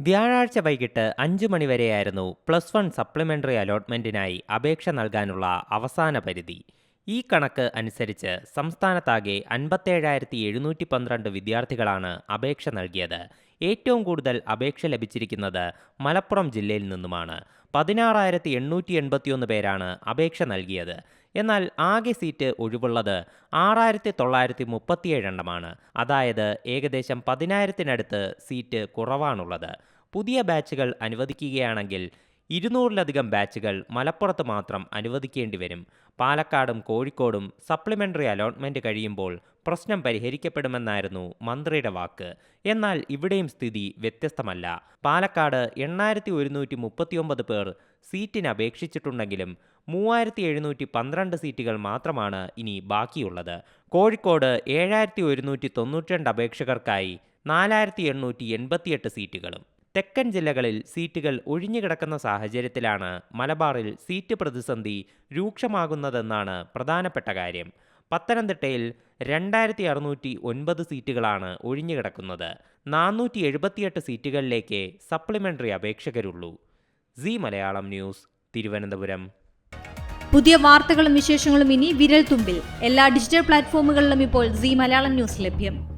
വ്യാഴാഴ്ച വൈകിട്ട് അഞ്ചു മണിവരെയായിരുന്നു പ്ലസ് വൺ സപ്ലിമെന്ററി അലോട്ട്മെന്റിനായി അപേക്ഷ നൽകാനുള്ള അവസാന പരിധി. ഈ കണക്ക് അനുസരിച്ച് സംസ്ഥാനത്താകെ അൻപത്തേഴായിരത്തി എഴുന്നൂറ്റി പന്ത്രണ്ട് വിദ്യാർത്ഥികളാണ് അപേക്ഷ നൽകിയത്. ഏറ്റവും കൂടുതൽ അപേക്ഷ ലഭിച്ചിരിക്കുന്നത് മലപ്പുറം ജില്ലയിൽ നിന്നുമാണ്. പതിനാറായിരത്തി എണ്ണൂറ്റി എൺപത്തിയൊന്ന് പേരാണ് അപേക്ഷ നൽകിയത്. എന്നാൽ ആകെ സീറ്റ് ഒഴിവുള്ളത് ആറായിരത്തി തൊള്ളായിരത്തി മുപ്പത്തിയേഴെണ്ണമാണ് അതായത് ഏകദേശം പതിനായിരത്തിനടുത്ത് സീറ്റ് കുറവാണുള്ളത്. പുതിയ ബാച്ചുകൾ അനുവദിക്കുകയാണെങ്കിൽ ഇരുന്നൂറിലധികം ബാച്ചുകൾ മലപ്പുറത്ത് മാത്രം അനുവദിക്കേണ്ടി വരും പാലക്കാടും കോഴിക്കോടും സപ്ലിമെന്ററി അലോട്ട്മെന്റ് കഴിയുമ്പോൾ പ്രശ്നം പരിഹരിക്കപ്പെടുമെന്നായിരുന്നു മന്ത്രിയുടെ വാക്ക്. എന്നാൽ ഇവിടെയും സ്ഥിതി വ്യത്യസ്തമല്ല. പാലക്കാട് എണ്ണായിരത്തി ഒരുന്നൂറ്റി മുപ്പത്തിയൊമ്പത് പേർ സീറ്റിന് അപേക്ഷിച്ചിട്ടുണ്ടെങ്കിലും മൂവായിരത്തി എഴുന്നൂറ്റി പന്ത്രണ്ട് സീറ്റുകൾ മാത്രമാണ് ഇനി ബാക്കിയുള്ളത്. കോഴിക്കോട് ഏഴായിരത്തി ഒരുന്നൂറ്റി തൊണ്ണൂറ്റിരണ്ട് അപേക്ഷകർക്കായി നാലായിരത്തി എണ്ണൂറ്റി എൺപത്തിയെട്ട് സീറ്റുകളും. തെക്കൻ ജില്ലകളിൽ സീറ്റുകൾ ഒഴിഞ്ഞുകിടക്കുന്ന സാഹചര്യത്തിലാണ് മലബാറിൽ സീറ്റ് പ്രതിസന്ധി രൂക്ഷമാകുന്നതെന്നാണ് പ്രധാനപ്പെട്ട കാര്യം. പത്തനംതിട്ടയിൽ രണ്ടായിരത്തി അറുന്നൂറ്റി ഒൻപത് സീറ്റുകളാണ് ഒഴിഞ്ഞുകിടക്കുന്നത് നാനൂറ്റി എഴുപത്തിയെട്ട് സീറ്റുകളിലേക്ക് supplementary അപേക്ഷകരുള്ളൂ. C Malayalam news Thiruvananthapuram. പുതിയ വാർത്തകളും വിശേഷങ്ങളും ഇനി വിരൽ തുമ്പിൽ എല്ലാ ഡിജിറ്റൽ പ്ലാറ്റ്ഫോമുകളിലും ഇപ്പോൾ സി മലയാളം ന്യൂസ് ലഭ്യം.